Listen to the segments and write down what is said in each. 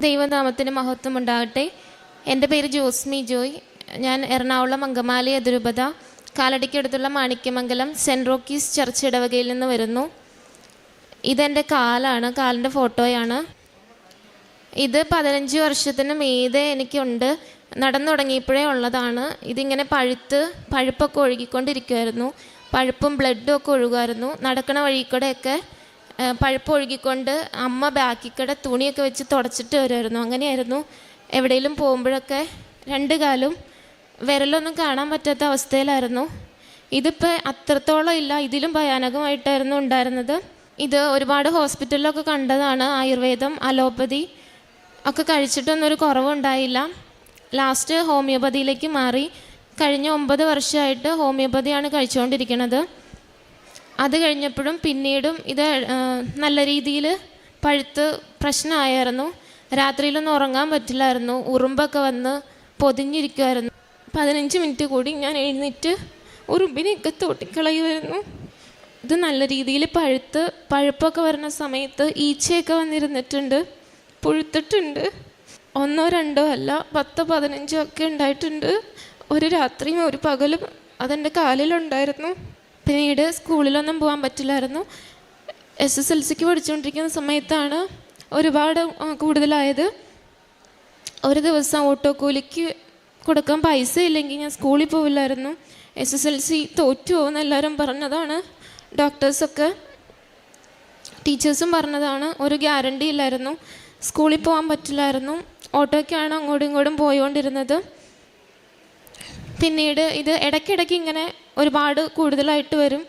ദൈവനാമത്തിന് മഹത്വം ഉണ്ടാകട്ടെ എന്റെ പേര് ജോസ്മി ജോയ്. ഞാൻ എറണാകുളം അങ്കമാലി അതിരൂപത കാലടിക്കടുത്തുള്ള മാണിക്യമംഗലം സെന്റ് റോക്കീസ് ചർച്ച് ഇടവകയിൽ നിന്ന് വരുന്നു. ഇതെന്റെ കാലാണ് കാലിന്റെ ഫോട്ടോയാണ്. ഇത് പതിനഞ്ച് വർഷത്തിന് മീതെ എനിക്കുണ്ട്. നടന്നു തുടങ്ങിയപ്പോഴേ ഉള്ളതാണ്. ഇതിങ്ങനെ പഴുത്ത് പഴുപ്പൊക്കെ ഒഴുകിക്കൊണ്ടിരിക്കുമായിരുന്നു പഴുപ്പും ബ്ലഡും ഒക്കെ ഒഴുകുമായിരുന്നു നടക്കണ വഴി കൂടെയൊക്കെ ആ, പഴുപ്പ് ഒഴുകിക്കൊണ്ട് അമ്മ കട തുണിയൊക്കെ വെച്ച് തുടച്ചിട്ട് വരുമായിരുന്നു. അങ്ങനെയായിരുന്നു എവിടെയെങ്കിലും പോകുമ്പോഴൊക്കെ രണ്ട് കാലും വിരലൊന്നും കാണാൻ പറ്റാത്ത അവസ്ഥയിലായിരുന്നു. ഇതിപ്പോൾ അത്രത്തോളം ഇല്ല. ഇതിലും ഭയാനകമായിട്ടായിരുന്നു ഉണ്ടായിരുന്നത്. ഇത് ഒരുപാട് ഹോസ്പിറ്റലിലൊക്കെ കണ്ടതാണ് ആയുർവേദം അലോപ്പതി ഒക്കെ കഴിച്ചിട്ടൊന്നും ഒരു കുറവുണ്ടായില്ല. ലാസ്റ്റ് ഹോമിയോപ്പതിയിലേക്ക് മാറി. കഴിഞ്ഞ ഒമ്പത് വർഷമായിട്ട് ഹോമിയോപ്പതിയാണ് കഴിച്ചുകൊണ്ടിരിക്കുന്നത്. അത് കഴിഞ്ഞപ്പോഴും പിന്നീടും ഇത് നല്ല രീതിയിൽ പഴുത്ത് പ്രശ്നമായിരുന്നു. രാത്രിയിലൊന്നും ഉറങ്ങാൻ പറ്റില്ലായിരുന്നു. ഉറുമ്പൊക്കെ വന്ന് പൊതിഞ്ഞിരിക്കുമായിരുന്നു പതിനഞ്ച് മിനിറ്റ് കൂടി ഞാൻ എഴുന്നേറ്റ് ഉറുമ്പിനെയൊക്കെ തൊട്ടിക്കളയുമായിരുന്നു ഇത് നല്ല രീതിയിൽ പഴുത്ത് പഴുപ്പൊക്കെ വരുന്ന സമയത്ത് ഈച്ചയൊക്കെ വന്നിരുന്നിട്ടുണ്ട്. പുഴുത്തിട്ടുണ്ട്. ഒന്നോ രണ്ടോ അല്ല പത്തോ പതിനഞ്ചോ ഒക്കെ ഉണ്ടായിട്ടുണ്ട്. ഒരു രാത്രിയും ഒരു പകലും അതെന്റെ കാലിലുണ്ടായിരുന്നു. പിന്നീട് സ്കൂളിലൊന്നും പോകാൻ പറ്റില്ലായിരുന്നു. എസ് എസ് എൽ സിക്ക് പഠിച്ചുകൊണ്ടിരിക്കുന്ന സമയത്താണ് ഒരുപാട് കൂടുതലായത്. ഒരു ദിവസം ഓട്ടോ കൂലിക്ക് കൊടുക്കാൻ പൈസ ഇല്ലെങ്കിൽ ഞാൻ സ്കൂളിൽ പോവില്ലായിരുന്നു. എസ് എസ് എൽ സി തോറ്റു പോകുന്ന എല്ലാവരും പറഞ്ഞതാണ്. ഡോക്ടേഴ്സൊക്കെ ടീച്ചേഴ്സും പറഞ്ഞതാണ്. ഒരു ഗ്യാരണ്ടി ഇല്ലായിരുന്നു. സ്കൂളിൽ പോകാൻ പറ്റില്ലായിരുന്നു. ഓട്ടോയ്ക്കാണ് അങ്ങോട്ടും ഇങ്ങോട്ടും പോയിക്കൊണ്ടിരുന്നത്. പിന്നീട് ഇത് ഇടയ്ക്കിടയ്ക്ക് ഇങ്ങനെ ഒരുപാട് കൂടുതലായിട്ട് വരും.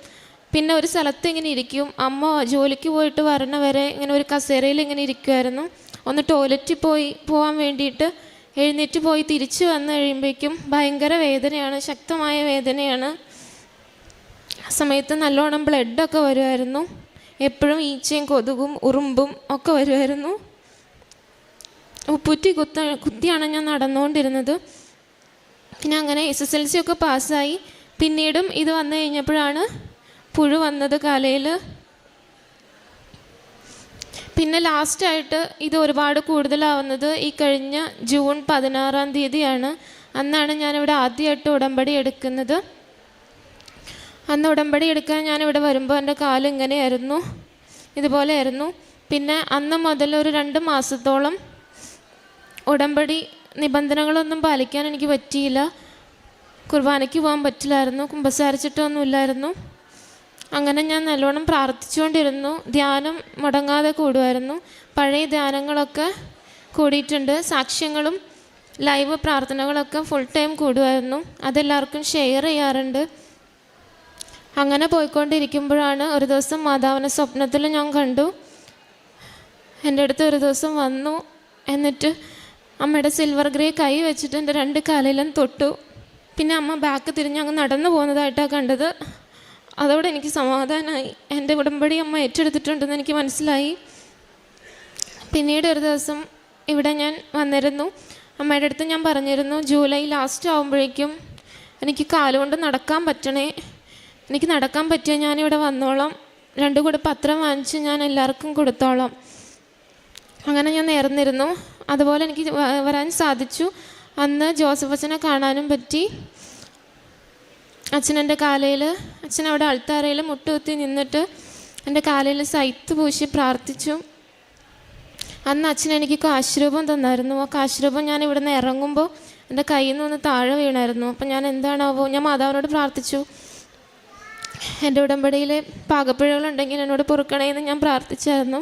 പിന്നെ ഒരു സ്ഥലത്ത് ഇങ്ങനെ ഇരിക്കും. അമ്മ ജോലിക്ക് പോയിട്ട് വരണ വരെ ഇങ്ങനെ ഒരു കസേരയിൽ ഇങ്ങനെ ഇരിക്കുമായിരുന്നു ഒന്ന് ടോയ്ലറ്റിൽ പോയി പോകാൻ വേണ്ടിയിട്ട് എഴുന്നേറ്റ് പോയി തിരിച്ചു വന്നു കഴിയുമ്പോഴേക്കും ഭയങ്കര വേദനയാണ് ശക്തമായ വേദനയാണ്. ആ സമയത്ത് നല്ലോണം ബ്ലഡൊക്കെ വരുമായിരുന്നു. എപ്പോഴും ഈച്ചയും കൊതുകും ഉറുമ്പും ഒക്കെ വരുമായിരുന്നു. ഉപ്പുറ്റി കുത്ത കുത്തിയാണ് ഞാൻ നടന്നുകൊണ്ടിരുന്നത്. പിന്നെ അങ്ങനെ എസ് എസ് എൽ സി ഒക്കെ പാസ്സായി. പിന്നീടും ഇത് വന്നു കഴിഞ്ഞപ്പോഴാണ് പുഴു വന്നത് കാലയിൽ പിന്നെ ലാസ്റ്റായിട്ട് ഇത് ഒരുപാട് കൂടുതലാവുന്നത് ഈ കഴിഞ്ഞ ജൂൺ പതിനാറാം തീയതിയാണ്. അന്നാണ് ഞാനിവിടെ ആദ്യമായിട്ട് ഉടമ്പടി എടുക്കുന്നത്. അന്ന് ഉടമ്പടി എടുക്കാൻ ഞാനിവിടെ വരുമ്പോൾ എന്റെ കാൽ ഇങ്ങനെയായിരുന്നു ഇതുപോലെയായിരുന്നു. പിന്നെ അന്ന് മുതൽ ഒരു രണ്ട് മാസത്തോളം ഉടമ്പടി നിബന്ധനകളൊന്നും പാലിക്കാൻ എനിക്ക് പറ്റിയില്ല. കുർബാനയ്ക്ക് പോകാൻ പറ്റില്ലായിരുന്നു. കുമ്പസാരിച്ചിട്ടൊന്നുമില്ലായിരുന്നു. അങ്ങനെ ഞാൻ നല്ലോണം പ്രാർത്ഥിച്ചുകൊണ്ടിരുന്നു. ധ്യാനം മുടങ്ങാതെ കൂടുമായിരുന്നു. പഴയ ധ്യാനങ്ങളൊക്കെ കൂടിയിട്ടുണ്ട്. സാക്ഷ്യങ്ങളും ലൈവ് പ്രാർത്ഥനകളൊക്കെ ഫുൾ ടൈം കൂടുമായിരുന്നു. അതെല്ലാവർക്കും ഷെയർ ചെയ്യാറുണ്ട്. അങ്ങനെ പോയിക്കൊണ്ടിരിക്കുമ്പോഴാണ് ഒരു ദിവസം മാതാവിനെ സ്വപ്നത്തിൽ ഞാൻ കണ്ടു. എന്റെ അടുത്ത് ഒരു ദിവസം വന്നു. എന്നിട്ട് അമ്മയുടെ സിൽവർ ഗ്രേ കൈ വെച്ചിട്ട് എന്റെ രണ്ട് കാലിലും തൊട്ടു. പിന്നെ അമ്മ ബാക്ക് തിരിഞ്ഞ് അങ്ങ് നടന്നു പോകുന്നതായിട്ടാണ് കണ്ടത്. അതോടെ എനിക്ക് സമാധാനമായി എന്റെ ഉടമ്പടി അമ്മ ഏറ്റെടുത്തിട്ടുണ്ടെന്ന് എനിക്ക് മനസ്സിലായി. പിന്നീട് ഒരു ദിവസം ഇവിടെ ഞാൻ വന്നിരുന്നു. അമ്മയുടെ അടുത്ത് ഞാൻ പറഞ്ഞിരുന്നു ജൂലൈ ലാസ്റ്റ് ആകുമ്പോഴേക്കും എനിക്ക് കാലുകൊണ്ട് നടക്കാൻ പറ്റണേ. എനിക്ക് നടക്കാൻ പറ്റിയ ഞാനിവിടെ വന്നോളാം. രണ്ടു കൂടെ പത്രം വാങ്ങിച്ച് ഞാൻ എല്ലാവർക്കും കൊടുത്തോളാം. അങ്ങനെ ഞാൻ നേർന്നിരുന്നു. അതുപോലെ എനിക്ക് വരാൻ സാധിച്ചു. അന്ന് ജോസഫ് അച്ഛനെ കാണാനും പറ്റി. അച്ഛനെന്റെ കാലയിൽ അച്ഛൻ അവിടെ അൾത്താരയിൽ മുട്ടുകുത്തി നിന്നിട്ട് എന്റെ കാലയിൽ സൈത്ത് പൂശി പ്രാർത്ഥിച്ചു. അന്ന് അച്ഛൻ എനിക്ക് കാശുരൂപം തന്നായിരുന്നു. ആ കാശുരൂപം ഞാൻ ഇവിടെ നിന്ന് ഇറങ്ങുമ്പോൾ എന്റെ കയ്യിൽ നിന്ന് ഒന്ന് താഴെ വീണായിരുന്നു. അപ്പം ഞാൻ എന്താണാവോ ഞാൻ മാതാവിനോട് പ്രാർത്ഥിച്ചു. എന്റെ ഉടമ്പടിയിൽ പാകപ്പിഴകളുണ്ടെങ്കിൽ എന്നോട് പൊറുക്കണേന്ന് ഞാൻ പ്രാർത്ഥിച്ചായിരുന്നു.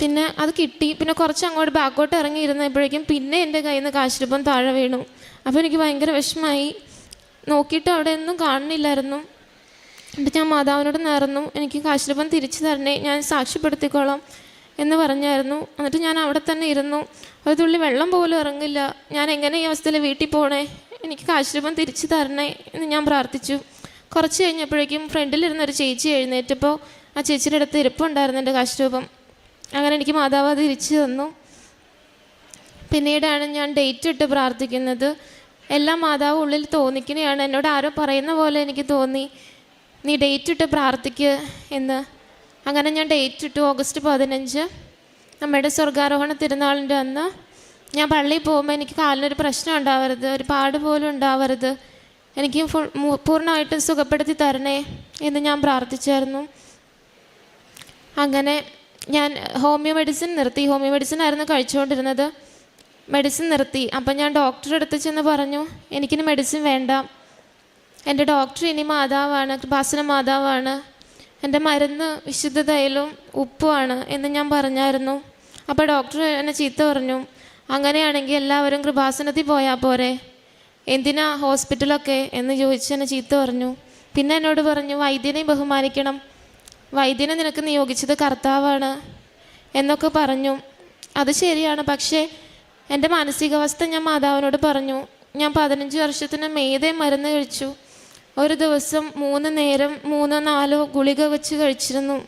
പിന്നെ അത് കിട്ടി. പിന്നെ കുറച്ച് അങ്ങോട്ട് ബാക്കോട്ട് ഇറങ്ങി ഇരുന്നപ്പോഴേക്കും പിന്നെ എന്റെ കയ്യിൽ നിന്ന് കാശുരൂപം താഴെ വീണു. അപ്പോൾ എനിക്ക് ഭയങ്കര വിഷമമായി. നോക്കിയിട്ട് അവിടെ ഒന്നും കാണുന്നില്ലായിരുന്നു. എന്നിട്ട് ഞാൻ മാതാവിനോട് നേർന്നു എനിക്ക് കാശുരൂപം തിരിച്ചു തരണേ ഞാൻ സാക്ഷ്യപ്പെടുത്തിക്കോളാം എന്ന് പറഞ്ഞായിരുന്നു. എന്നിട്ട് ഞാൻ അവിടെ തന്നെ ഇരുന്നു. ഒരു തുള്ളി വെള്ളം പോലും ഇറങ്ങില്ല. ഞാൻ എങ്ങനെ ഈ അവസ്ഥയിൽ വീട്ടിൽ പോണേ? എനിക്ക് കാശിരൂപം തിരിച്ചു തരണേ എന്ന് ഞാൻ പ്രാർത്ഥിച്ചു. കുറച്ച് കഴിഞ്ഞപ്പോഴേക്കും ഫ്രണ്ടിലിരുന്ന ഒരു ചേച്ചി എഴുന്നേറ്റപ്പോൾ ആ ചേച്ചിയുടെ അടുത്ത് ഇരിപ്പുണ്ടായിരുന്നു എന്റെ കാശുരൂപം. അങ്ങനെ എനിക്ക് മാതാവ് തിരിച്ചു തന്നു. പിന്നീടാണ് ഞാൻ ഡേറ്റ് ഇട്ട് പ്രാർത്ഥിക്കുന്നത്. എല്ലാം മാതാവ് ഉള്ളിൽ തോന്നിക്കുന്നതാണ് എന്നോട് ആരോ പറയുന്ന പോലെ എനിക്ക് തോന്നി. നീ ഡേറ്റ് ഇട്ട് പ്രാർത്ഥിക്ക് എന്ന്. അങ്ങനെ ഞാൻ ഡേറ്റ് ഇട്ടു. ഓഗസ്റ്റ് പതിനഞ്ച്. നമ്മുടെ സ്വർഗാരോഹണ തിരുനാളിന്റെ അന്ന് ഞാൻ പള്ളിയിൽ പോകുമ്പോൾ എനിക്ക് കാലിനൊരു പ്രശ്നം ഉണ്ടാവരുത്. ഒരു പാട് പോലും ഉണ്ടാവരുത്. എനിക്ക് ഫുൾ പൂർണമായിട്ടും സുഖപ്പെടുത്തി തരണേ എന്ന് ഞാൻ പ്രാർത്ഥിച്ചായിരുന്നു. അങ്ങനെ ഞാൻ ഹോമിയോ മെഡിസിൻ നിർത്തി. ഹോമിയോ മെഡിസിൻ ആയിരുന്നു കഴിച്ചുകൊണ്ടിരുന്നത്. മെഡിസിൻ നിർത്തി. അപ്പം ഞാൻ ഡോക്ടറെ അടുത്ത് ചെന്ന് പറഞ്ഞു എനിക്കിനി മെഡിസിൻ വേണ്ട. എന്റെ ഡോക്ടർ ഇനി മാതാവാണ് കൃപാസന മാതാവാണ്. എന്റെ മരുന്ന് വിശുദ്ധ തൈലും ഉപ്പുമാണ് എന്ന് ഞാൻ പറഞ്ഞായിരുന്നു. അപ്പോൾ ഡോക്ടർ എന്നെ ചീത്ത പറഞ്ഞു അങ്ങനെയാണെങ്കിൽ എല്ലാവരും കൃപാസനത്തിൽ പോയാൽ പോരെ. എന്തിനാ ഹോസ്പിറ്റലൊക്കെ? എന്ന് ചോദിച്ച് എന്നെ ചീത്ത പറഞ്ഞു. പിന്നെ എന്നോട് പറഞ്ഞു വൈദ്യനെ ബഹുമാനിക്കണം. വൈദ്യനെ നിനക്ക് നിയോഗിച്ചത് കർത്താവാണ് എന്നൊക്കെ പറഞ്ഞു. അത് ശരിയാണ്. പക്ഷേ എന്റെ മാനസികാവസ്ഥ ഞാൻ മാതാവിനോട് പറഞ്ഞു. ഞാൻ പതിനഞ്ച് വർഷത്തിന് മേതെ മരുന്ന് കഴിച്ചു. ഒരു ദിവസം മൂന്ന് നേരം മൂന്നോ നാലോ ഗുളിക വെച്ച് കഴിച്ചിരുന്നു.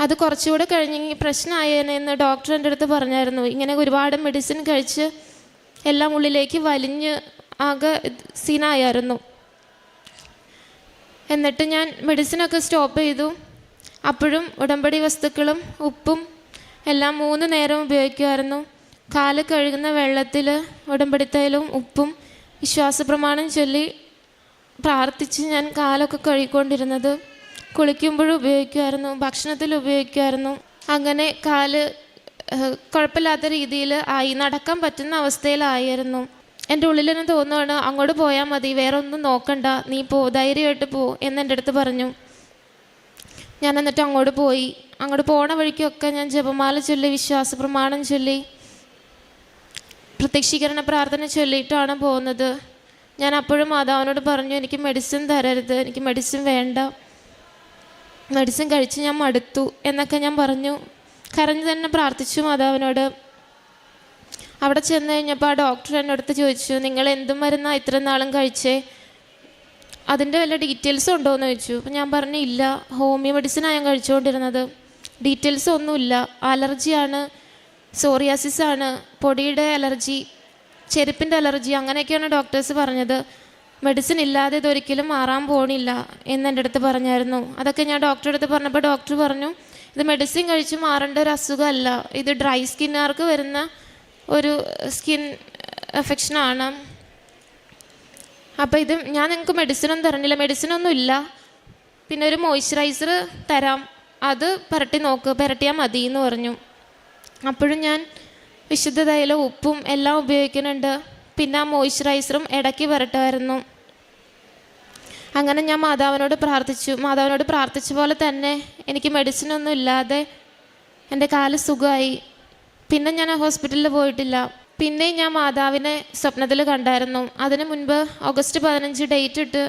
അത് കുറച്ചുകൂടെ കഴിഞ്ഞെങ്കിൽ പ്രശ്നമായേനെ എന്ന് ഡോക്ടർ എന്റെ അടുത്ത് പറഞ്ഞായിരുന്നു. ഇങ്ങനെ ഒരുപാട് മെഡിസിൻ കഴിച്ച് എല്ലാം ഉള്ളിലേക്ക് വലിഞ്ഞ് ആകെ സീനായിരുന്നു എന്നിട്ട് ഞാൻ മെഡിസിനൊക്കെ സ്റ്റോപ്പ് ചെയ്തു. അപ്പോഴും ഉടമ്പടി വസ്തുക്കളും ഉപ്പും എല്ലാം മൂന്ന് നേരം ഉപയോഗിക്കുമായിരുന്നു. കാൽ കഴുകുന്ന വെള്ളത്തിൽ ഉടമ്പടി ഉടമ്പടിത്തൈലും ഉപ്പും വിശ്വാസപ്രമാണം ചൊല്ലി പ്രാർത്ഥിച്ച് ഞാൻ കാലൊക്കെ കഴുകിക്കൊണ്ടിരുന്നത്. കുളിക്കുമ്പോഴും ഉപയോഗിക്കുമായിരുന്നു ഭക്ഷണത്തിൽ ഉപയോഗിക്കുമായിരുന്നു. അങ്ങനെ കാൽ കുഴപ്പമില്ലാത്ത രീതിയിൽ ആയി നടക്കാൻ പറ്റുന്ന അവസ്ഥയിലായിരുന്നു. എന്റെ ഉള്ളിൽ തന്നെ തോന്നുകയാണ് അങ്ങോട്ട് പോയാൽ മതി വേറെ ഒന്നും നോക്കണ്ട നീ പോ ധൈര്യമായിട്ട് പോ എന്ന് എന്റെ അടുത്ത് പറഞ്ഞു. ഞാൻ എന്നിട്ട് അങ്ങോട്ട് പോയി. അങ്ങോട്ട് പോണ വഴിക്കൊക്കെ ഞാൻ ജപമാല ചൊല്ലി വിശ്വാസ പ്രമാണം ചൊല്ലി പ്രത്യക്ഷീകരണ പ്രാർത്ഥന ചൊല്ലിയിട്ടാണ് പോകുന്നത്. ഞാൻ അപ്പോഴും മാതാവിനോട് പറഞ്ഞു എനിക്ക് മെഡിസിൻ തരരുത് എനിക്ക് മെഡിസിൻ വേണ്ട. മെഡിസിൻ കഴിച്ച് ഞാൻ മടുത്തു എന്നൊക്കെ ഞാൻ പറഞ്ഞു. കരഞ്ഞു തന്നെ പ്രാർത്ഥിച്ചു മാതാവിനോട്. അവിടെ ചെന്ന് കഴിഞ്ഞപ്പോൾ ആ ഡോക്ടർ എന്റെ അടുത്ത് ചോദിച്ചു നിങ്ങൾ എന്ത് മരുന്നാ ഇത്ര നാളും കഴിച്ചേ? അതിന്റെ വല്ല ഡീറ്റെയിൽസ് ഉണ്ടോ എന്ന് ചോദിച്ചു. അപ്പം ഞാൻ പറഞ്ഞു ഇല്ല ഹോമിയോ മെഡിസിനാണ് ഞാൻ കഴിച്ചുകൊണ്ടിരുന്നത്. ഡീറ്റെയിൽസ് ഒന്നുമില്ല. അലർജിയാണ് സോറിയാസിസ് ആണ് പൊടിയുടെ അലർജി ചെരുപ്പിന്റെ അലർജി അങ്ങനെയൊക്കെയാണ് ഡോക്ടേഴ്സ് പറഞ്ഞത്. മെഡിസിൻ ഇല്ലാതെ ഇതൊരിക്കലും മാറാൻ പോണില്ല എന്ന് എന്റെ അടുത്ത് പറഞ്ഞായിരുന്നു. അതൊക്കെ ഞാൻ ഡോക്ടറെ അടുത്ത് പറഞ്ഞപ്പോൾ ഡോക്ടർ പറഞ്ഞു ഇത് മെഡിസിൻ കഴിച്ച് മാറേണ്ട ഒരു അസുഖമല്ല. ഇത് ഡ്രൈ സ്കിന്നുകാർക്ക് വരുന്ന ഒരു സ്കിൻ എഫെക്ഷനാണ് അപ്പോൾ ഇത് ഞാൻ നിങ്ങൾക്ക് മെഡിസിനൊന്നും തരണില്ല. മെഡിസിനൊന്നും ഇല്ല. പിന്നെ ഒരു മോയ്സ്ചറൈസർ തരാം. അത് പുരട്ടി നോക്ക്. പുരട്ടിയാൽ മതി എന്ന് പറഞ്ഞു. അപ്പോഴും ഞാൻ വിശുദ്ധ തൈലം ഉപ്പും എല്ലാം ഉപയോഗിക്കുന്നുണ്ട്. പിന്നെ ആ മോയ്സ്ചറൈസറും ഇടയ്ക്ക് പുരട്ടുമായിരുന്നു. അങ്ങനെ ഞാൻ മാതാവിനോട് പ്രാർത്ഥിച്ചു. മാതാവിനോട് പ്രാർത്ഥിച്ച പോലെ തന്നെ എനിക്ക് മെഡിസിനൊന്നും ഇല്ലാതെ എന്റെ കാൽ സുഖമായി പിന്നെ ഞാൻ ഹോസ്പിറ്റലിൽ പോയിട്ടില്ല. പിന്നെ ഞാൻ മാതാവിനെ സ്വപ്നത്തിൽ കണ്ടായിരുന്നു. അതിനു മുൻപ് ഓഗസ്റ്റ് പതിനഞ്ച് ഡേറ്റ് ഇട്ട്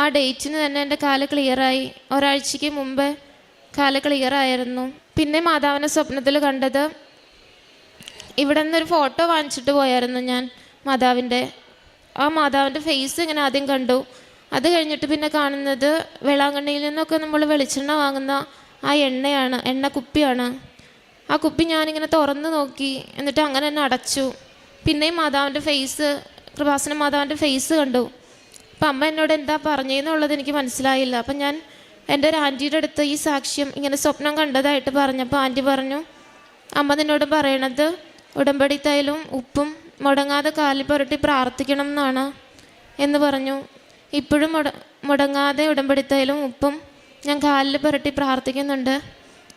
ആ ഡേറ്റിന് തന്നെ എന്റെ കാൽ ക്ലിയറായി ഒരാഴ്ചയ്ക്ക് മുമ്പേ കാൽ ക്ലിയറായിരുന്നു പിന്നെ മാതാവിനെ സ്വപ്നത്തിൽ കണ്ടത് ഇവിടെ നിന്നൊരു ഫോട്ടോ വാങ്ങിച്ചിട്ട് പോയായിരുന്നു ഞാൻ മാതാവിന്റെ. ആ മാതാവിന്റെ ഫേസ് ഇങ്ങനെ ആദ്യം കണ്ടു. അത് കഴിഞ്ഞിട്ട് പിന്നെ കാണുന്നത് വേളാങ്കണ്ണിയിൽ നിന്നൊക്കെ നമ്മൾ വെളിച്ചെണ്ണ വാങ്ങുന്ന ആ എണ്ണയാണ് എണ്ണ കുപ്പിയാണ് ആ കുപ്പി ഞാനിങ്ങനെ തുറന്ന് നോക്കി എന്നിട്ട് അങ്ങനെ തന്നെ അടച്ചു. പിന്നെയും മാതാവിന്റെ ഫേസ് കൃപാസന മാതാവിന്റെ ഫേസ് കണ്ടു. അപ്പം അമ്മ എന്നോട് എന്താ പറഞ്ഞതെന്നുള്ളത് എനിക്ക് മനസ്സിലായില്ല. അപ്പം ഞാൻ എന്റെ ഒരു ആന്റിയുടെ അടുത്ത് ഈ സാക്ഷ്യം ഇങ്ങനെ സ്വപ്നം കണ്ടതായിട്ട് പറഞ്ഞപ്പോൾ ആന്റി പറഞ്ഞു അമ്മ നിന്നോട് പറയണത് ഉടമ്പടി തൈലും ഉപ്പും മുടങ്ങാതെ കാലിൽ പുരട്ടി പ്രാർത്ഥിക്കണം എന്നാണ് എന്ന് പറഞ്ഞു. ഇപ്പോഴും മുട മുടങ്ങാതെ ഉടമ്പടി തൈലും ഉപ്പും ഞാൻ കാലിൽ പുരട്ടി പ്രാർത്ഥിക്കുന്നുണ്ട്.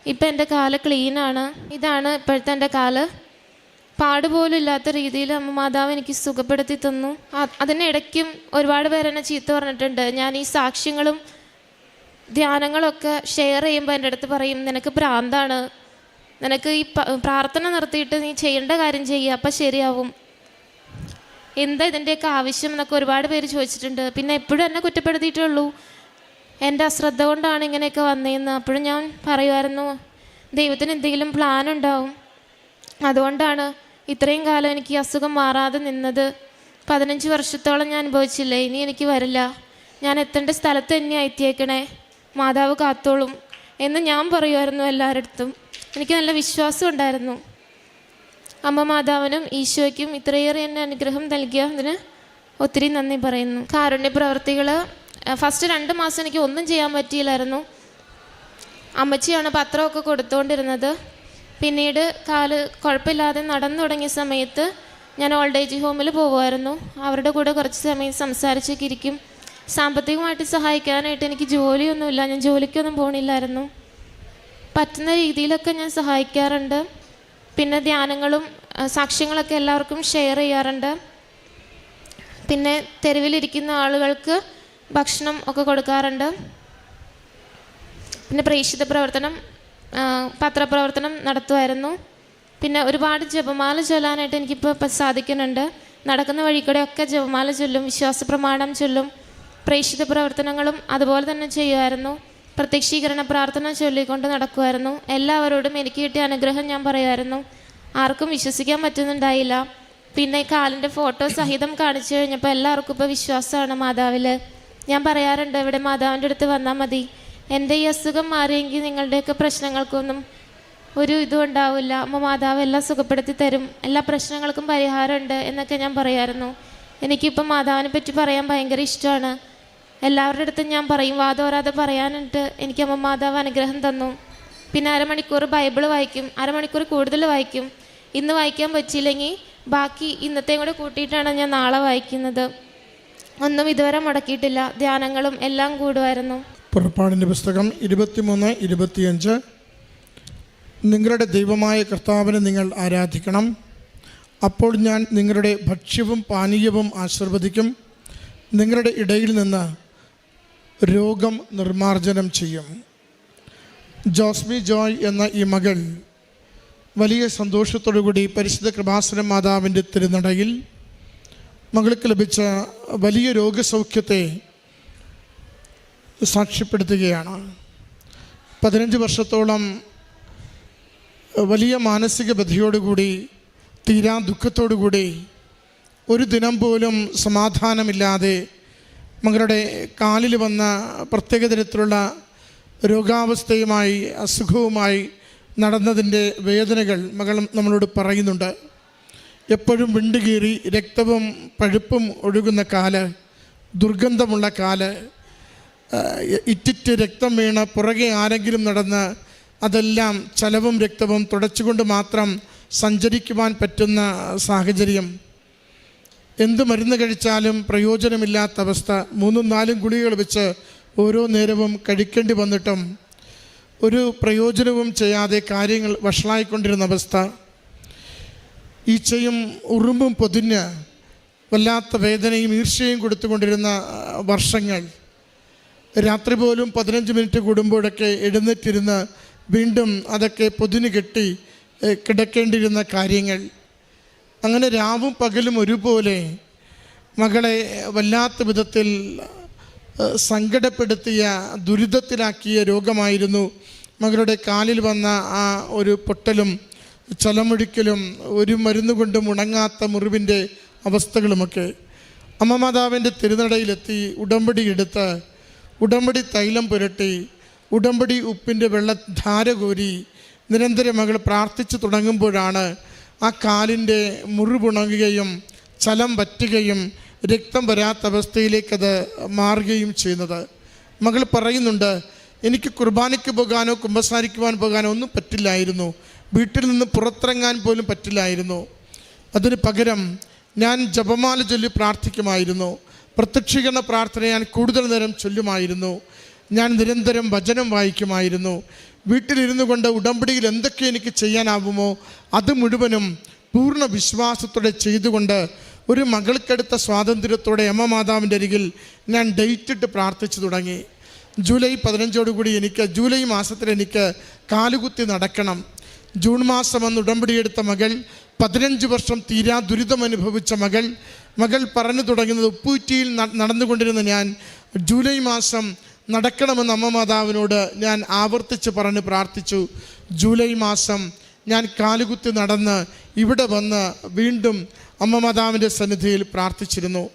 ഇപ്പം എന്റെ കാൽ ക്ലീനാണ് ഇതാണ് ഇപ്പോഴത്തെ എന്റെ കാൽ. പാടുപോലും ഇല്ലാത്ത രീതിയിൽ അമ്മ മാതാവ് എനിക്ക് സുഖപ്പെടുത്തി തന്നു. അതിനിടയ്ക്കും ഒരുപാട് പേരെന്നെ ചീത്ത പറഞ്ഞിട്ടുണ്ട്. ഞാൻ ഈ സാക്ഷ്യങ്ങളും ധ്യാനങ്ങളൊക്കെ ഷെയർ ചെയ്യുമ്പോൾ എന്റെ അടുത്ത് പറയും നിനക്ക് പ്രാന്താണ്. നിനക്ക് ഈ പ്രാർത്ഥന നിർത്തിയിട്ട് നീ ചെയ്യേണ്ട കാര്യം ചെയ്യുക അപ്പം ശരിയാവും. എന്താ ഇതിന്റെയൊക്കെ ആവശ്യം എന്നൊക്കെ ഒരുപാട് പേര് ചോദിച്ചിട്ടുണ്ട്. പിന്നെ എപ്പോഴും എന്നെ കുറ്റപ്പെടുത്തിയിട്ടുള്ളൂ എന്റെ അശ്രദ്ധ കൊണ്ടാണ് ഇങ്ങനെയൊക്കെ വന്നതെന്ന് അപ്പോഴും ഞാൻ പറയുമായിരുന്നു ദൈവത്തിന് എന്തെങ്കിലും പ്ലാൻ ഉണ്ടാവും. അതുകൊണ്ടാണ് ഇത്രയും കാലം എനിക്ക് അസുഖം മാറാതെ നിന്നത്. പതിനഞ്ച് വർഷത്തോളം ഞാൻ അനുഭവിച്ചില്ല ഇനി എനിക്ക് വരില്ല. ഞാൻ എത്തേണ്ട സ്ഥലത്ത് തന്നെയാണ് എത്തിയേക്കണേ മാതാവ് കാത്തോളും. എന്ന് ഞാൻ പറയുമായിരുന്നു എല്ലാവരുടെ എനിക്ക് നല്ല വിശ്വാസം ഉണ്ടായിരുന്നു. അമ്മ മാതാവിനും ഈശോയ്ക്കും ഇത്രയേറെ എന്നെ അനുഗ്രഹം നൽകിയ അതിന് ഒത്തിരി നന്ദി പറയുന്നു. കാരുണ്യ പ്രവർത്തികൾ ഫസ്റ്റ് രണ്ട് മാസം എനിക്ക് ഒന്നും ചെയ്യാൻ പറ്റിയില്ലായിരുന്നു. അമ്മച്ചിയാണ് പത്രമൊക്കെ കൊടുത്തുകൊണ്ടിരുന്നത് പിന്നീട് കാൽ കുഴപ്പമില്ലാതെ നടന്നു തുടങ്ങിയ സമയത്ത് ഞാൻ ഓൾഡ് ഏജ് ഹോമിൽ പോകുമായിരുന്നു അവരുടെ കൂടെ കുറച്ച് സമയം സംസാരിച്ചൊക്കെ ഇരിക്കും. സാമ്പത്തികമായിട്ട് സഹായിക്കാനായിട്ട് എനിക്ക് ജോലിയൊന്നുമില്ല. ഞാൻ ജോലിക്കൊന്നും പോകണില്ലായിരുന്നു പറ്റുന്ന രീതിയിലൊക്കെ ഞാൻ സഹായിക്കാറുണ്ട്. പിന്നെ ധ്യാനങ്ങളും സാക്ഷ്യങ്ങളൊക്കെ എല്ലാവർക്കും ഷെയർ ചെയ്യാറുണ്ട്. പിന്നെ തെരുവിലിരിക്കുന്ന ആളുകൾക്ക് ഭക്ഷണം ഒക്കെ കൊടുക്കാറുണ്ട്. പിന്നെ പ്രേക്ഷിത പ്രവർത്തനം പത്രപ്രവർത്തനം നടത്തുമായിരുന്നു. പിന്നെ ഒരുപാട് ജപമാല ചൊല്ലാനായിട്ട് എനിക്കിപ്പോൾ ഇപ്പം സാധിക്കുന്നുണ്ട്. നടക്കുന്ന വഴി കൂടെ ഒക്കെ ജപമാല ചൊല്ലും വിശ്വാസ പ്രമാണം ചൊല്ലും പ്രേക്ഷിത പ്രവർത്തനങ്ങളും അതുപോലെ തന്നെ ചെയ്യുമായിരുന്നു. പ്രത്യക്ഷീകരണ പ്രാർത്ഥന ചൊല്ലിക്കൊണ്ട് നടക്കുമായിരുന്നു. എല്ലാവരോടും എനിക്ക് കിട്ടിയ അനുഗ്രഹം ഞാൻ പറയുമായിരുന്നു. ആർക്കും വിശ്വസിക്കാൻ പറ്റുന്നുണ്ടായില്ല. പിന്നെ കാലിന്റെ ഫോട്ടോ സഹിതം കാണിച്ചു കഴിഞ്ഞപ്പോൾ എല്ലാവർക്കും ഇപ്പോൾ വിശ്വാസമാണ് മാതാവിൽ ഞാൻ പറയാറുണ്ട് ഇവിടെ മാതാവിന്റെ അടുത്ത് വന്നാൽ മതി. എന്റെ ഈ അസുഖം മാറിയെങ്കിൽ നിങ്ങളുടെയൊക്കെ പ്രശ്നങ്ങൾക്കൊന്നും ഒരു ഇതും ഉണ്ടാവില്ല. അമ്മ മാതാവ് എല്ലാം സുഖപ്പെടുത്തി തരും. എല്ലാ പ്രശ്നങ്ങൾക്കും പരിഹാരമുണ്ട് എന്നൊക്കെ ഞാൻ പറയായിരുന്നു എനിക്കിപ്പോൾ മാതാവിനെ പറ്റി പറയാൻ ഭയങ്കര ഇഷ്ടമാണ്. എല്ലാവരുടെ അടുത്തും ഞാൻ പറയും വാദോരാതെ പറയാനായിട്ട് എനിക്ക് അമ്മ മാതാവ് അനുഗ്രഹം തന്നു. പിന്നെ അരമണിക്കൂർ ബൈബിൾ വായിക്കും. അരമണിക്കൂർ കൂടുതൽ വായിക്കും. ഇന്ന് വായിക്കാൻ പറ്റിയില്ലെങ്കിൽ ബാക്കി ഇന്നത്തെയും കൂടെ കൂട്ടിയിട്ടാണ് ഞാൻ നാളെ വായിക്കുന്നത്. ഒന്നും ഇതുവരെ മുടക്കിയിട്ടില്ല. ധ്യാനങ്ങളും എല്ലാം കൂടുമായിരുന്നു. പുറപ്പാടിന്റെ പുസ്തകം ഇരുപത്തിമൂന്ന് ഇരുപത്തിയഞ്ച്. നിങ്ങളുടെ ദൈവമായ കർത്താവിനെ നിങ്ങൾ ആരാധിക്കണം. അപ്പോൾ ഞാൻ നിങ്ങളുടെ ഭക്ഷ്യവും പാനീയവും ആശീർവദിക്കും. നിങ്ങളുടെ ഇടയിൽ നിന്ന് രോഗം നിർമാർജനം ചെയ്യും. ജോസ്മി ജോയ് എന്ന ഈ മകൾ വലിയ സന്തോഷത്തോടുകൂടി പരിശുദ്ധ കൃപാസന മാതാവിന്റെ തിരുനടയിൽ മകൾക്ക് ലഭിച്ച വലിയ രോഗസൗഖ്യത്തെ സാക്ഷ്യപ്പെടുത്തുകയാണ്. പതിനഞ്ച് വർഷത്തോളം വലിയ മാനസിക ബധിയോടുകൂടി തീരാ ദുഃഖത്തോടുകൂടി ഒരു ദിനം പോലും സമാധാനമില്ലാതെ മകളുടെ കാലിൽ വന്ന പ്രത്യേക തരത്തിലുള്ള രോഗാവസ്ഥയുമായി അസുഖവുമായി നടന്നതിന്റെ വേദനകൾ മകൾ നമ്മളോട് പറയുന്നുണ്ട്. എപ്പോഴും വിണ്ടുകീറി രക്തവും പഴുപ്പും ഒഴുകുന്ന കാൽ ദുർഗന്ധമുള്ള കാൽ. ഇറ്റിറ്റ് രക്തം വീണ് പുറകെ ആരെങ്കിലും നടന്ന് അതെല്ലാം ചലവും രക്തവും തുടച്ചുകൊണ്ട് മാത്രം സഞ്ചരിക്കുവാൻ പറ്റുന്ന സാഹചര്യം. എന്ത് മരുന്ന് കഴിച്ചാലും പ്രയോജനമില്ലാത്ത അവസ്ഥ. മൂന്നും നാലും ഗുളികകൾ വെച്ച് ഓരോ നേരവും കഴിക്കേണ്ടി വന്നിട്ടും ഒരു പ്രയോജനവും ചെയ്യാതെ കാര്യങ്ങൾ വഷളായിക്കൊണ്ടിരുന്ന അവസ്ഥ. ഈച്ചയും ഉറുമ്പും പൊതിഞ്ഞ് വല്ലാത്ത വേദനയും ഈർഷ്യയും കൊടുത്തുകൊണ്ടിരുന്ന വർഷങ്ങൾ. രാത്രി പോലും പതിനഞ്ച് മിനിറ്റ് കൂടുമ്പോഴൊക്കെ എഴുന്നേറ്റിരുന്ന് വീണ്ടും അതൊക്കെ പൊതിന് കെട്ടി കിടക്കേണ്ടിയിരുന്ന കാര്യങ്ങൾ. അങ്ങനെ രാവും പകലും ഒരുപോലെ മകളെ വല്ലാത്ത വിധത്തിൽ സങ്കടപ്പെടുത്തിയ ദുരിതത്തിലാക്കിയ രോഗമായിരുന്നു മകളുടെ കാലിൽ വന്ന ആ ഒരു പൊട്ടലും ചലമൊഴിക്കലും ഒരു മരുന്ന് കൊണ്ടും ഉണങ്ങാത്ത മുറിവിന്റെ അവസ്ഥകളുമൊക്കെ അമ്മ മാതാവിന്റെ തിരുനടയിലെത്തി ഉടമ്പടി എടുത്ത് ഉടമ്പടി തൈലം പുരട്ടി ഉടമ്പടി ഉപ്പിന്റെ വെള്ള ധാര കോരി നിരന്തരം മകൾ പ്രാർത്ഥിച്ചു തുടങ്ങുമ്പോഴാണ് ആ കാലിന്റെ മുറിവുണങ്ങുകയും ചലം പറ്റുകയും രക്തം വരാത്ത അവസ്ഥയിലേക്കത് മാറുകയും ചെയ്യുന്നത്. മകൾ പറയുന്നുണ്ട് എനിക്ക് കുർബാനയ്ക്ക് പോകാനോ കുമ്പസാരിക്കുവാൻ പോകാനോ ഒന്നും പറ്റില്ലായിരുന്നു. വീട്ടിൽ നിന്ന് പുറത്തിറങ്ങാൻ പോലും പറ്റില്ലായിരുന്നു. അതിന് പകരം ഞാൻ ജപമാല ചൊല്ലി പ്രാർത്ഥിക്കുമായിരുന്നു. പ്രത്യക്ഷീകരണ പ്രാർത്ഥന ഞാൻ കൂടുതൽ നേരം ചൊല്ലുമായിരുന്നു. ഞാൻ നിരന്തരം വചനം വായിക്കുമായിരുന്നു. വീട്ടിലിരുന്നു കൊണ്ട് ഉടമ്പടിയിൽ എന്തൊക്കെ എനിക്ക് ചെയ്യാനാവുമോ അത് മുഴുവനും പൂർണ വിശ്വാസത്തോടെ ചെയ്തുകൊണ്ട് ഒരു മകൾക്കെടുത്ത സ്വാതന്ത്ര്യത്തോടെ അമ്മ മാതാവിന്റെ അരികിൽ ഞാൻ ഡേറ്റ് ഇട്ട് പ്രാർത്ഥിച്ചു തുടങ്ങി. ജൂലൈ പതിനഞ്ചോടുകൂടി എനിക്ക് ജൂലൈ മാസത്തിൽ എനിക്ക് കാലുകുത്തി നടക്കണം. ജൂൺ മാസം അന്ന് ഉടമ്പടിയെടുത്ത മകൾ പതിനഞ്ച് വർഷം തീരാ ദുരിതം അനുഭവിച്ച മകൾ. മകൾ പറഞ്ഞു തുടങ്ങുന്നത് ഉപ്പൂറ്റിയിൽ നടന്നുകൊണ്ടിരുന്ന ഞാൻ ജൂലൈ മാസം നടക്കണമെന്ന് അമ്മ മാതാവിനോട് ഞാൻ ആവർത്തിച്ച് പറഞ്ഞ് പ്രാർത്ഥിച്ചു. ജൂലൈ മാസം ഞാൻ കാലുകുത്തി നടന്ന് ഇവിടെ വന്ന് വീണ്ടും അമ്മ മാതാവിന്റെ സന്നിധിയിൽ പ്രാർത്ഥിച്ചിരുന്നു.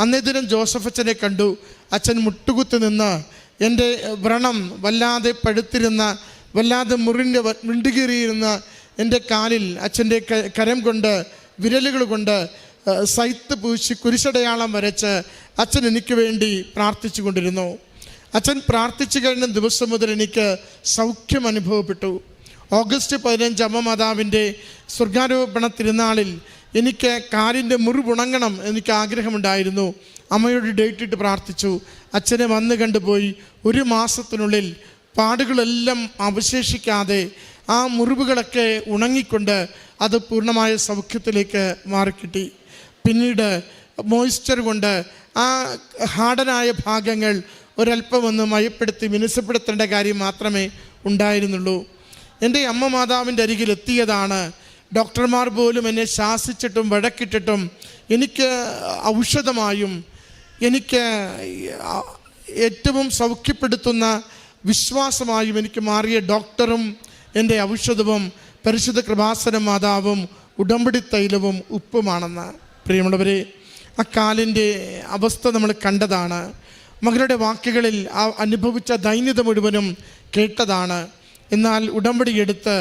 അന്നേ ദിനം ജോസഫ് അച്ഛനെ കണ്ടു. അച്ഛൻ മുട്ടുകുത്തി നിന്ന് എന്റെ വ്രണം വല്ലാതെ പഴുത്തിരുന്ന വല്ലാതെ മുറിന്റെ വിണ്ടുകീറിയിരുന്ന എന്റെ കാലിൽ അച്ഛന്റെ കരം കൊണ്ട് വിരലുകൾ കൊണ്ട് സൈത്ത് പൂശി കുരിശടയാളം വരച്ച് അച്ഛൻ എനിക്ക് വേണ്ടി പ്രാർത്ഥിച്ചു കൊണ്ടിരുന്നു. അച്ഛൻ പ്രാർത്ഥിച്ചു കഴിഞ്ഞ ദിവസം മുതൽ എനിക്ക് സൗഖ്യം അനുഭവപ്പെട്ടു. ഓഗസ്റ്റ് പതിനഞ്ച് അമ്മ മാതാവിന്റെ സ്വർഗാരോപണ തിരുനാളിൽ എനിക്ക് കാലിന്റെ മുറിവുണങ്ങണം എനിക്ക് ആഗ്രഹമുണ്ടായിരുന്നു. അമ്മയോട് ഡേറ്റിട്ട് പ്രാർത്ഥിച്ചു. അച്ഛനെ വന്ന് കണ്ടുപോയി ഒരു മാസത്തിനുള്ളിൽ പാടുകളെല്ലാം അവശേഷിക്കാതെ ആ മുറിവുകളൊക്കെ ഉണങ്ങിക്കൊണ്ട് അത് പൂർണമായ സൗഖ്യത്തിലേക്ക് മാറിക്കിട്ടി. പിന്നീട് മോയ്സ്ചർ കൊണ്ട് ആ ഹാർഡനായ ഭാഗങ്ങൾ ഒരല്പം ഒന്ന് മയപ്പെടുത്തി മിനുസപ്പെടുത്തേണ്ട കാര്യം മാത്രമേ ഉണ്ടായിരുന്നുള്ളൂ. എന്റെ അമ്മ മാതാവിന്റെ അരികിൽ എത്തിയതാണ് ഡോക്ടർമാർ പോലും എന്നെ ശാസിച്ചിട്ടും വഴക്കിട്ടിട്ടും എനിക്ക് ഔഷധമായും എനിക്ക് ഏറ്റവും സൗഖ്യപ്പെടുത്തുന്ന വിശ്വാസമായും എനിക്ക് മാറിയ ഡോക്ടറും എന്റെ ഔഷധവും പരിശുദ്ധ കൃപാസന മാതാവും ഉടമ്പടി തൈലവും ഉപ്പുമാണെന്ന്. പ്രിയമുള്ളവരെ ആ കാലിന്റെ അവസ്ഥ നമ്മൾ കണ്ടതാണ്. മകളുടെ വാക്കുകളിൽ ആ അനുഭവിച്ച ദൈന്യത മുഴുവനും കേട്ടതാണ്. എന്നാൽ ഉടമ്പടി എടുത്ത്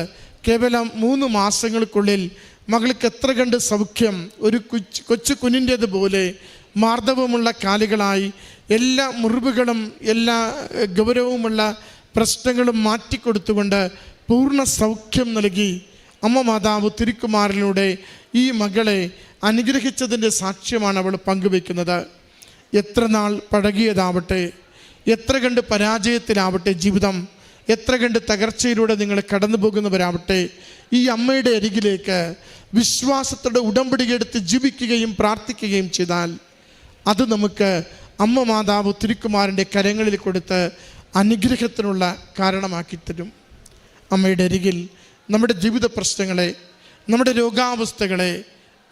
കേവലം മൂന്ന് മാസങ്ങൾക്കുള്ളിൽ മകൾക്ക് എത്ര കണ്ട് സൗഖ്യം ഒരു കൊച്ചു കുഞ്ഞിന്റേതുപോലെ മാർദ്ദവമുള്ള കാലുകളായി എല്ലാ മുറിവുകളും എല്ലാ ഗൗരവവുമുള്ള പ്രശ്നങ്ങളും മാറ്റിക്കൊടുത്തുകൊണ്ട് പൂർണ സൗഖ്യം നൽകി അമ്മ മാതാവ് തിരുക്കുമാറിലൂടെ ഈ മകളെ അനുഗ്രഹിച്ചതിന്റെ സാക്ഷ്യമാണ് അവൾ പങ്കുവെക്കുന്നത് എത്ര നാൾ പഴകിയതാവട്ടെ എത്ര കണ്ട് പരാജയത്തിലാവട്ടെ ജീവിതം എത്ര കണ്ട് തകർച്ചയിലൂടെ നിങ്ങൾ കടന്നു പോകുന്നവരാവട്ടെ ഈ അമ്മയുടെ അരികിലേക്ക് വിശ്വാസത്തോടെ ഉടമ്പടിയെടുത്ത് ജീവിക്കുകയും പ്രാർത്ഥിക്കുകയും ചെയ്താൽ അത് നമുക്ക് അമ്മ മാതാവ് തിരുക്കുമാരന്റെ കരങ്ങളിൽ കൊടുത്ത് അനുഗ്രഹത്തിനുള്ള കാരണമാക്കി തരും. അമ്മയുടെ അരികിൽ നമ്മുടെ ജീവിത പ്രശ്നങ്ങളെ നമ്മുടെ രോഗാവസ്ഥകളെ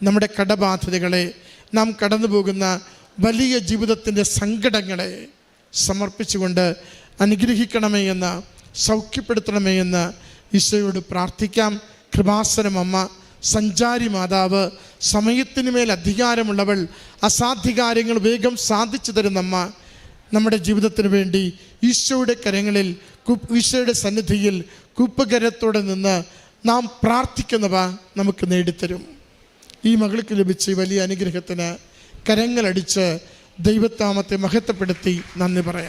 നമ്മുടെ കടബാധ്യതകളെ നാം കടന്നു പോകുന്ന വലിയ ജീവിതത്തിന്റെ സങ്കടങ്ങളെ സമർപ്പിച്ചുകൊണ്ട് അനുഗ്രഹിക്കണമേ എന്ന് സൗഖ്യപ്പെടുത്തണമേ എന്ന് ഈശോയോട് പ്രാർത്ഥിക്കാം. കൃപാസനം അമ്മ സഞ്ചാരി മാതാവ് സമയത്തിന് മേൽ അധികാരമുള്ളവൾ അസാധ്യകാര്യങ്ങൾ വേഗം സാധിച്ചു തരുന്നമ്മ നമ്മുടെ ജീവിതത്തിന് വേണ്ടി ഈശോയുടെ കരങ്ങളിൽ ഈശോയുടെ സന്നിധിയിൽ കുപ്പകരത്തോടെ നിന്ന് നാം പ്രാർത്ഥിക്കുന്നവ നമുക്ക് നേടിത്തരും. ഈ മകൾക്ക് ലഭിച്ച വലിയ അനുഗ്രഹത്തിന് കരങ്ങളടിച്ച് ദൈവത്താമത്തെ മഹത്വപ്പെടുത്തി നന്ദി പറയാം.